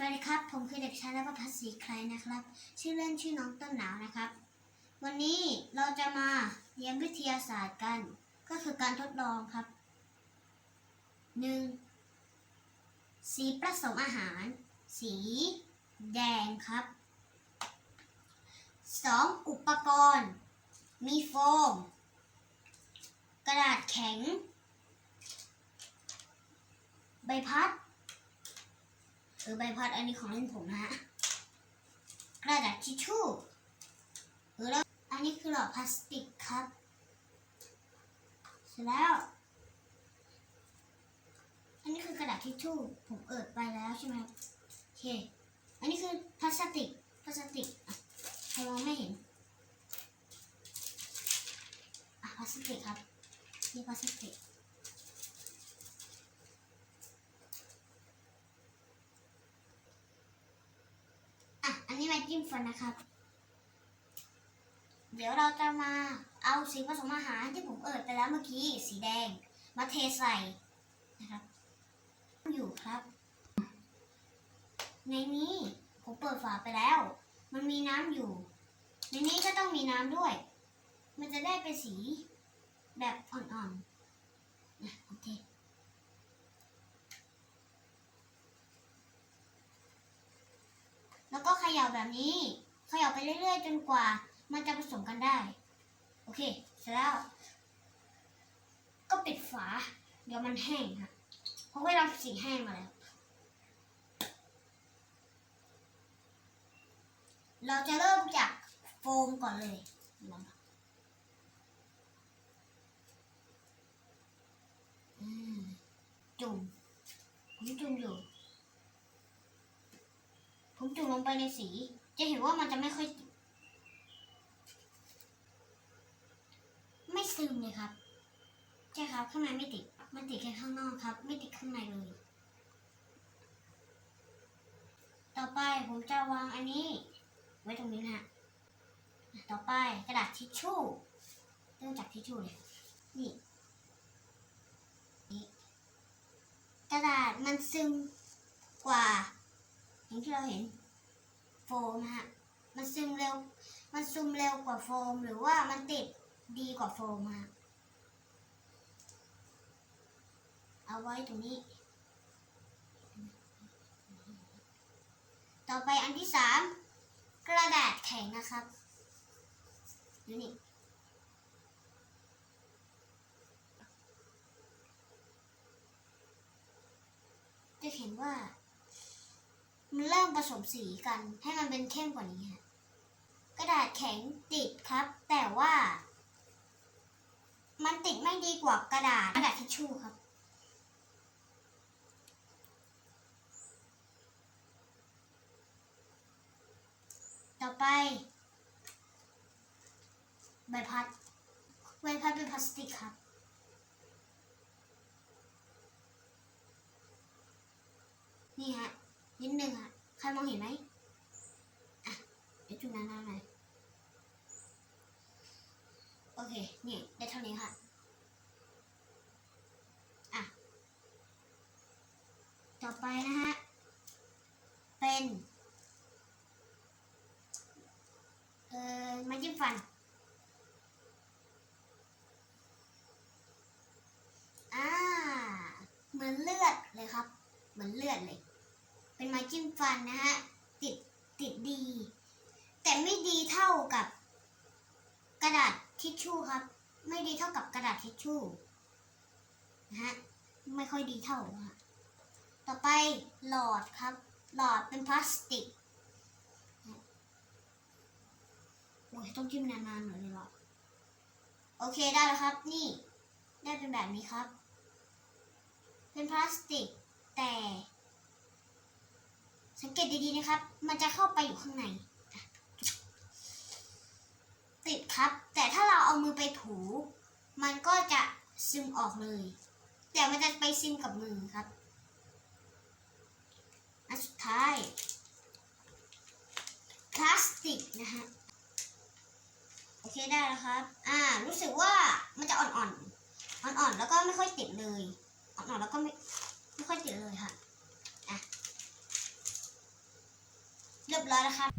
สวัสดีครับ ผมคือเด็กชายและประพัฒน์ศรีใครนะครับ ชื่อเล่นชื่อน้องต้นหนาวนะครับ วันนี้เราจะมาเรียนวิทยาศาสตร์กัน ก็คือการทดลองครับ 1. สีผสมอาหาร สีแดงครับ 2. อุปกรณ์ มีโฟม กระดาษแข็ง ใบพัด เออใบพัดอันนี้ของเล่นผมนะฮะกระดาษทิชชู่เออแล้วอันนี้คือหลอดพลาสติกครับ เสร็จแล้ว อันนี้คือกระดาษทิชชู่ผมเอิดไปแล้วใช่ไหมโอเค อันนี้คือพลาสติกพลาสติกใครมองไม่เห็นอะพลาสติกครับนี่พลาสติก อะ อันนี้มา จิ้มฟันนะครับ เดี๋ยวเราจะมาเอาสีผสมอาหารที่ผมเอิดไปแล้วเมื่อกี้สีแดง มาเทใส่นะครับ อยู่ครับ ในนี้ผมเปิดฝาไปแล้ว มันมีน้ำอยู่ ในนี้ก็ต้องมีน้ำด้วย มันจะได้เป็นสีแบบอ่อนๆนะโอเค แล้วก็เขาแบบนี้เขย่าไปเรื่อย ๆ จนกว่า มันจะผสมกันได้ โอเค เสร็จแล้ว ก็ปิดฝา เดี๋ยวมันแห้งครับเพราะว่าเราสีแห้งมาแล้ว เราจะเริ่มจากโฟมก่อนเลยอืมจุ่มผมจุ่มอยู่ม จุ่มลงไปในสี จะเห็นว่ามันจะไม่ค่อย ไม่ซึมเลยครับ ใช่ครับ ข้างในไม่ติด มันติดแค่ข้างนอกครับ ไม่ติดข้างในเลย ต่อไปผมจะวางอันนี้ ไว้ตรงนี้นะฮะต่อไปกระดาษทิชชู่เริ่มจากทิชชู่เลยนี่นี่กระดาษมันซึมกว่าอย่างที่เราเห็น โฟมฮะ มันซึมเร็ว มันซึมเร็วกว่าโฟม หรือว่ามันติดดีกว่าโฟมฮะ เอาไว้ตรงนี้ ต่อไปอันที่สามกระดาษแข็งนะครับดูนี่จะเห็นว่า มันเริ่มผสมสีกันให้มันเป็นเข้มกว่านี้ฮะกระดาษแข็งติดครับ แต่ว่า มันติดไม่ดีกว่ากระดาษกระดาษทิชชู่ครับ ต่อไป ใบพัดใบพัดเป็นพลาสติกครับนี่ฮะนิดนึงอะ ใครมองเห็นไหมอะเดี๋ยวจุดนานๆหน่อยโอเค นี่ ได้เท่านี้ค่ะ อะ ต่อไปนะฮะ เป็น เอ่อมาจิ้มฟัน อ่า เหมือนเลือดเลยครับ เหมือนเลือดเลย เป็นไม้จิ้มฟันนะฮะติดติดดี แต่ไม่ดีเท่ากับ กระดาษทิชชู่ครับ ไม่ดีเท่ากับกระดาษทิชชู่นะฮะไม่ค่อยดีเท่าฮะต่อไปหลอดครับ หลอดเป็นพลาสติกโอ้ยต้องจิ้มนานๆหน่อยเลยหรอโอเคได้แล้วครับ นี่ ได้เป็นแบบนี้ครับ เป็นพลาสติกแต่ สังเกตดีๆนะครับ มันจะเข้าไปอยู่ข้างใน ติดครับ แต่ถ้าเราเอามือไปถู มันก็จะซึมออกเลย แต่มันจะไปซึมกับมือครับอันสุดท้ายพลาสติกนะฮะโอเคได้แล้วครับ อ่า รู้สึกว่ามันจะอ่อนๆ อ่อนๆ แล้วก็ไม่ค่อยติดเลย อ่อนๆ แล้วก็ไม่ไม่ค่อยติดเลยค่ะ อะ เรียบร้อยแล้วครับ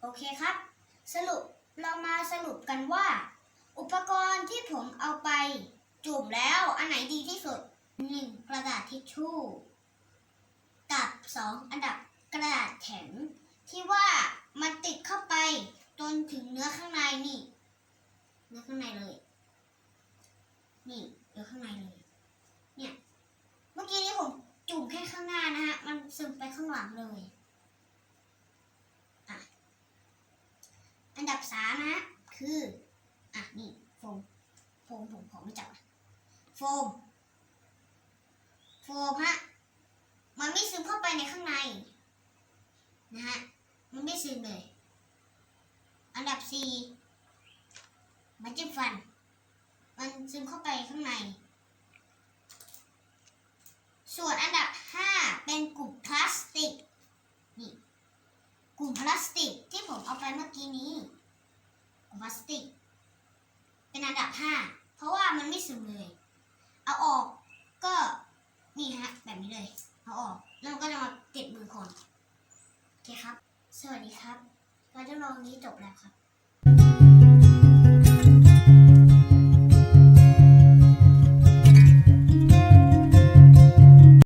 โอเคครับ สรุปเรามาสรุปกันว่า อุปกรณ์ที่ผมเอาไป จุ่มแล้วอันไหนดีที่สุด 1. กระดาษทิชชู่ กับ 2. อันดับกระดาษแข็ง ที่ว่ามันติดเข้าไปจนถึงเนื้อข้างในนี่ เนื้อข้างในเลย นี่เนื้อข้างในเลย เมื่อกี้นี้ผมจุ่มแค่ข้างหน้านะฮะ มันซึมไปข้างหลังเลยอะอันดับสามนะฮะคือ อะ นี่โฟม โฟมผมขอไม่จับอะ โฟม โฟมฮะ มันไม่ซึมเข้าไปในข้างใน นะฮะ มันไม่ซึมเลย อันดับสี่มันจิ้มฟัน มันซึมเข้าไปข้างใน ส่วนอันดับห้าเป็นกลุ่มพลาสติก นี่ กลุ่มพลาสติกที่ผมเอาไปเมื่อกี้นี้พลาสติก เป็นอันดับห้าเพราะว่ามันไม่ซึมเลย เอาออกก็นี่ฮะ แบบนี้เลย เอาออก แล้วมันก็จะมาติดมือคนโอเคครับ สวัสดีครับ การทดลองนี้จบแล้วครับ